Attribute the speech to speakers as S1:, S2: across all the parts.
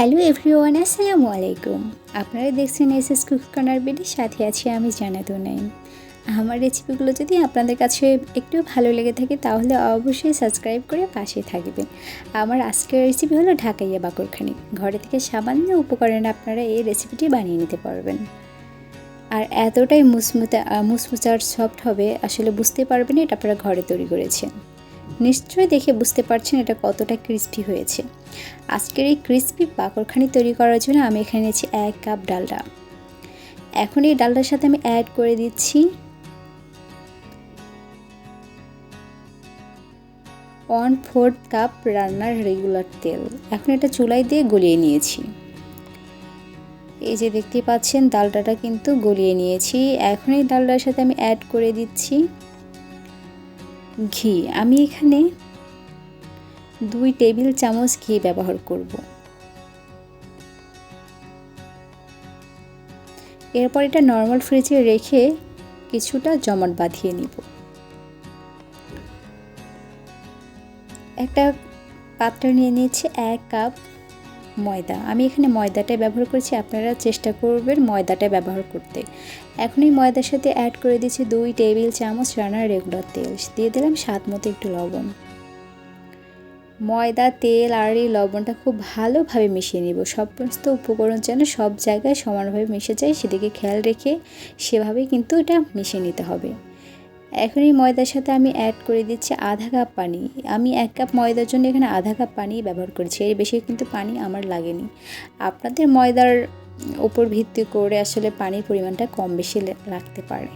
S1: Hello everyone, আসসালামু আলাইকুম। আপনারা দেখছেন এস এস কুক কর্নার বেডের সাথে আছি আমি জানাতো নাই আমার রেসিপিগুলো যদি আপনাদের কাছে একটু ভালো লেগে থাকে, তাহলে অবশ্যই সাবস্ক্রাইব করে পাশে থাকবেন। আমার আজকের রেসিপি হলো ঢাকাইয়া বাকরখানি। ঘরে থেকে সামান্য উপকরণে আপনারা এই রেসিপিটি বানিয়ে নিতে পারবেন। আর এতটাই মুসমুতা মুসমুচার সফট হবে, আসলে বুঝতে পারবেন এটা আপনারা ঘরে তৈরি করেছেন। নিশ্চয়ই দেখে বুঝতে পারছেন এটা কতটা ক্রিস্পি হয়েছে। আজকের এই ক্রিস্পি পাকড়খানি তৈরি করার জন্য আমি এখানে নিয়েছি এক কাপ ডালডা। এখন এই ডালটার সাথে আমি অ্যাড করে দিচ্ছি ওয়ান ফোর্থ কাপ রান্নার রেগুলার তেল। এখন এটা চুলাই দিয়ে গলিয়ে নিয়েছি। এই যে দেখতে পাচ্ছেন ডালটাটা কিন্তু গলিয়ে নিয়েছি। এখন এই ডালটার সাথে আমি অ্যাড করে দিচ্ছি ঘি। আমি এখানে দুই টেবিল চামচ ঘি ব্যবহার করব। এরপর এটা নর্মাল ফ্রিজে রেখে কিছুটা জমাট বাঁধিয়ে নিব। একটা পাত্র নিয়ে নিয়েছি এক কাপ ময়দা। আমি এখানে ময়দাটাই ব্যবহার করেছি, আপনারা চেষ্টা করবেন ময়দাটা ব্যবহার করতে। এখন এই ময়দার সাথে অ্যাড করে দিচ্ছি দুই টেবিল চামচ রান্নার রেগুলার তেল। দিয়ে দিলাম স্বাদ মতো একটু লবণ। ময়দা, তেল আর এই লবণটা খুব ভালোভাবে মিশিয়ে নিব। সমস্ত উপকরণ যেন সব জায়গায় সমানভাবে মিশে যায়, সেদিকে খেয়াল রেখে সেভাবেই কিন্তু এটা মিশিয়ে নিতে হবে। এখন এই ময়দার সাথে আমি অ্যাড করে দিচ্ছি আধা কাপ পানি। আমি এক কাপ ময়দার জন্য এখানে আধা কাপ পানি ব্যবহার করেছি। এর বেশি কিন্তু পানি আমার লাগেনি। আপনাদের ময়দার উপর ভিত্তি করে আসলে পানির পরিমাণটা কম বেশি রাখতে পারে।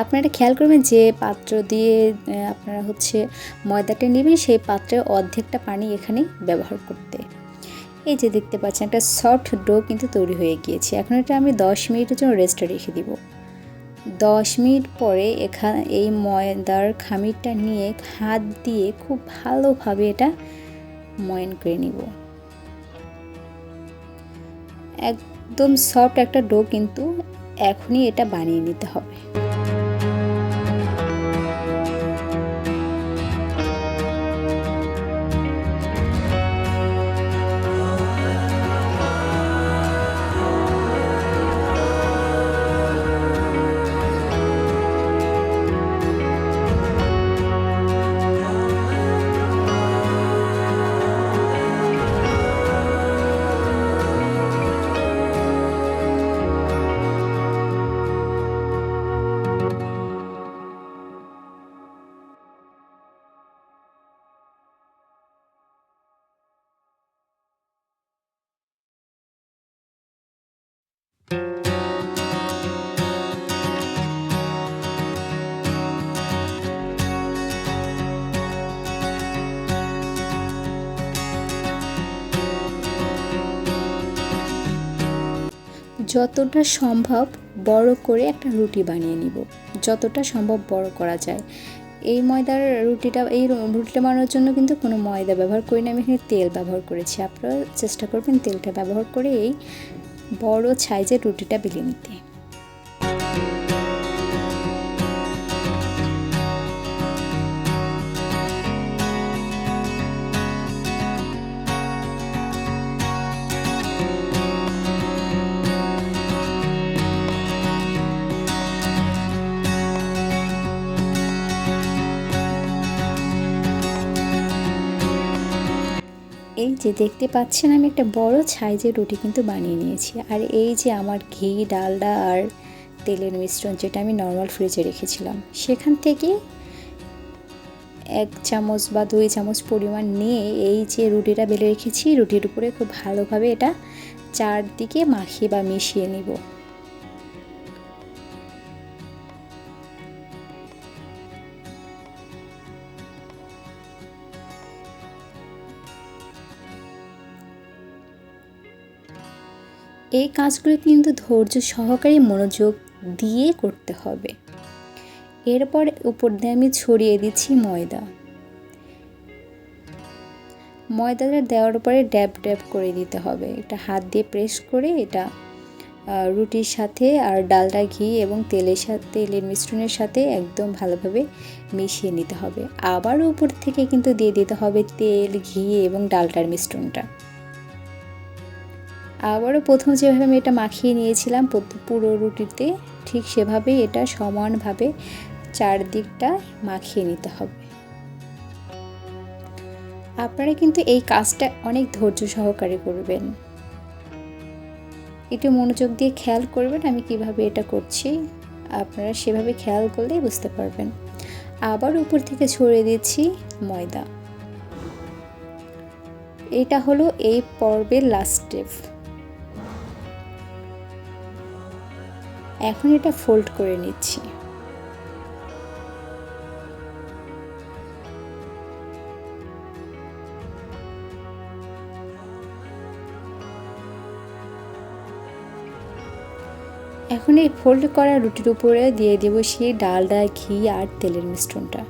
S1: আপনারা খেয়াল করবেন যে পাত্র দিয়ে আপনারা হচ্ছে ময়দাটা নেবেন, সেই পাত্রে অর্ধেকটা পানি এখানে ব্যবহার করতে। এই যে দেখতে পাচ্ছেন, একটা সফট ডো কিন্তু তৈরি হয়ে গিয়েছে। এখন এটা আমি দশ মিনিটের জন্য রেস্টে রেখে দিব। দশ মিনিট পরে এখানে এই ময়দার খামিরটা নিয়ে হাত দিয়ে খুব ভালোভাবে এটা ময়ন করে নিব। একদম সফট একটা ডো কিন্তু এখনই এটা বানিয়ে নিতে হবে। যতটা সম্ভব বড় করে একটা রুটি বানিয়ে নিব। যতটা সম্ভব বড় করা যায়। এই ময়দার রুটিটা, এই রুটিটা বানানোর জন্য কিন্তু কোনো ময়দা ব্যবহার করি না। আমি এখানে তেল ব্যবহার করেছি। আপনারা চেষ্টা করবেন তেলটা ব্যবহার করে এই বড় সাইজের রুটিটা বেলে নিতে। এই যে দেখতে পাচ্ছেন আমি একটা বড় সাইজের রুটি কিন্তু বানিয়ে নিয়েছি। আর এই যে আমার ঘি, ডালডা আর তেলের মিশ্রণ যেটা আমি নর্মাল ফ্রিজে রেখেছিলাম, সেখান থেকে এক চামচ বা দুই চামচ পরিমাণ নিয়ে এই যে রুটিটা বেলে রেখেছি, রুটির উপরে খুব ভালোভাবে এটা চারদিকে মাখিয়ে বা মিশিয়ে নিব। এই কাজগুলো কিন্তু ধৈর্য সহকারী মনোযোগ দিয়ে করতে হবে। এরপর উপর দিয়ে আমি ছড়িয়ে দিচ্ছি ময়দা। ময়দাটা দেওয়ার পরে ড্যাব ড্যাব করে দিতে হবে। এটা হাত দিয়ে প্রেস করে এটা রুটির সাথে আর ডালটা ঘি এবং তেলের সাথে, তেলের মিশ্রণের সাথে একদম ভালোভাবে মিশিয়ে নিতে হবে। আবার উপর থেকে কিন্তু দিয়ে দিতে হবে তেল, ঘি এবং ডালটার মিশ্রণটা। আবারও প্রথম যেভাবে আমি এটা মাখিয়ে নিয়েছিলাম পুরো রুটিতে, ঠিক সেভাবেই এটা সমানভাবে চারদিকটা মাখিয়ে নিতে হবে। আপনারা কিন্তু এই কাজটা অনেক ধৈর্য সহকারে করবেন। একটু মনোযোগ দিয়ে খেয়াল করবেন আমি কীভাবে এটা করছি। আপনারা সেভাবে খেয়াল করলেই বুঝতে পারবেন। আবার উপর থেকে ছড়িয়ে দিচ্ছি ময়দা। এটা হলো এই পর্বের লাস্ট স্টেপ এখন এটা ফোল্ড করে নিচ্ছি। এখন এই ফোল্ড করা রুটির উপরে দিয়ে দেব সেই ডালডা ঘি আর তেলের মিশ্রণটা।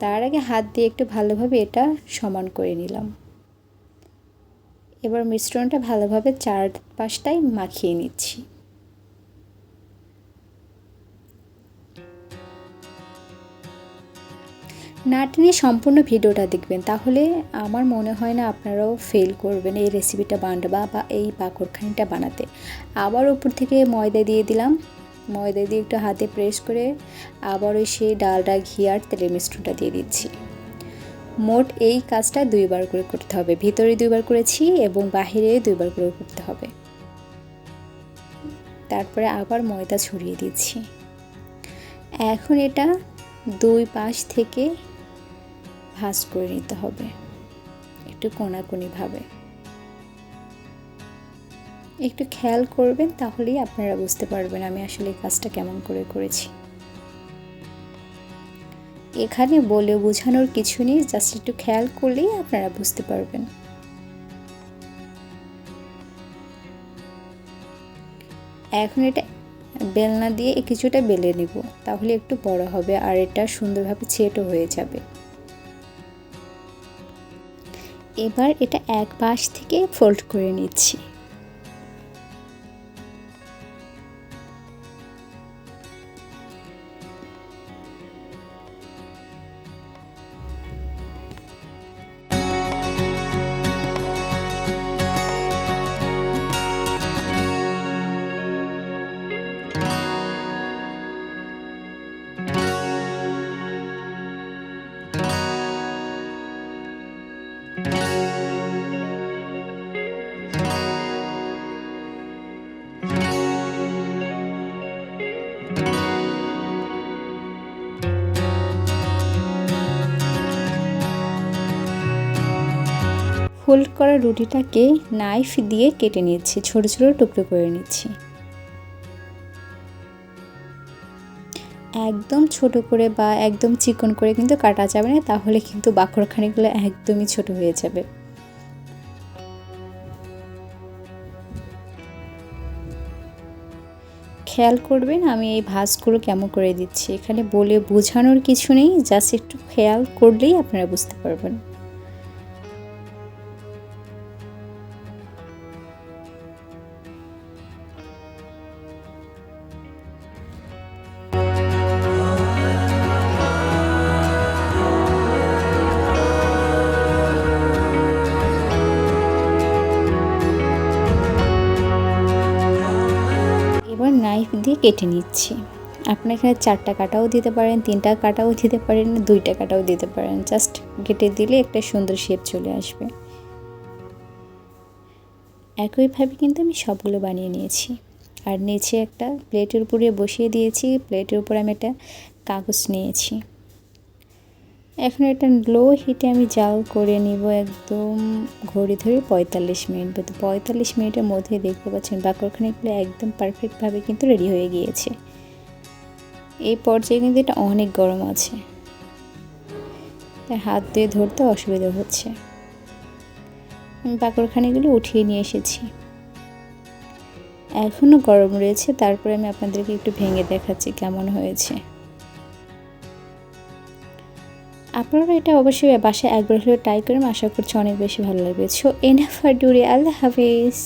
S1: তার আগে হাত দিয়ে একটু ভালোভাবে এটা সমান করে নিলাম। এবার মিশ্রণটা ভালোভাবে চার পাঁচটায় মাখিয়ে নিচ্ছি। না টেনে সম্পূর্ণ ভিডিওটা দেখবেন, তাহলে আমার মনে হয় না আপনারাও ফেল করবেন এই রেসিপিটা বানাবা বা এই পাকড়খানিটা বানাতে। আবার উপর থেকে ময়দা দিয়ে দিলাম। ময়দা দিয়ে একটু হাতে প্রেস করে আবার ওই সেই ডালটা ঘি আর তেলের মিশ্রণটা দিয়ে দিচ্ছি। মোট এই কাজটা দুইবার করে করতে হবে। ভিতরে দুইবার করেছি এবং বাহিরে দুইবার করে করতে হবে। তারপরে আবার ময়দা ছড়িয়ে দিচ্ছি। এখন এটা দুই পাশ থেকে ভাজ করে নিতে হবে, একটু কোনাকুনিভাবে। একটু খেয়াল করবেন তাহলেই আপনারা বুঝতে পারবেন আমি আসলে এই কাজটা কেমন করে করেছি। এখানে বলে বোঝানোর কিছু নেই, জাস্ট একটু খেয়াল করলেই আপনারা বুঝতে পারবেন। এখন এটা বেলনা দিয়ে কিছুটা বেলে নেব, তাহলে একটু বড় হবে আর এটা সুন্দরভাবে ছেটও হয়ে যাবে। এবার এটা এক পাশ থেকে ফোল্ড করে নিচ্ছি। ফোল্ড করা রুটিটাকে নাইফ দিয়ে কেটে নিচ্ছি ছোট ছোট টুকরো করে নিচ্ছি একদম ছোট করে বা একদম চিকন করে কিন্তু কাটা যাবে না, তাহলে কিন্তু বাকরখানিগুলো একদমই ছোট হয়ে যাবে। খেয়াল করবেন আমি এই ভাঁজগুলো কেমন করে দিচ্ছি। এখানে বলে বোঝানোর কিছু নেই, জাস্ট একটু খেয়াল করলেই আপনারা বুঝতে পারবেন। কেটে নিচ্ছি। আপনি এখানে চারটা কাটাও দিতে পারেন, তিনটা কাটাও দিতে পারেন, দুইটা কাটাও দিতে পারেন। জাস্ট কেটে দিলে একটা সুন্দর শেপ চলে আসবে। একইভাবে কিন্তু আমি সবগুলো বানিয়ে নিয়েছি। আর নিচে একটা প্লেটের উপরে বসিয়ে দিয়েছি। প্লেটের উপরে আমি একটা কাগজ নিয়েছি। এখন এটা লো হিটে আমি জাল করে নিব একদম ঘড়ি ধরে পঁয়তাল্লিশ মিনিট তো পঁয়তাল্লিশ মিনিটের মধ্যে দেখতে পাচ্ছেন বাকরখানিগুলো একদম পারফেক্টভাবে কিন্তু রেডি হয়ে গিয়েছে। এই পর্যায়ে কিন্তু এটা অনেক গরম আছে। তাই হাত দিয়ে ধরতে অসুবিধা হচ্ছে। আমি বাকরখানিগুলো উঠিয়ে নিয়ে এসেছি। এখনও গরম রয়েছে, তারপরে আমি আপনাদেরকে একটু ভেঙে দেখাচ্ছি কেমন হয়েছে। আপনারা এটা অবশ্যই বাসায় একবার হলেও ট্রাই করেন, আশা করছি অনেক বেশি ভালো লাগবে। সো এনাফার ডুরে আল্লাহ হাফিজ।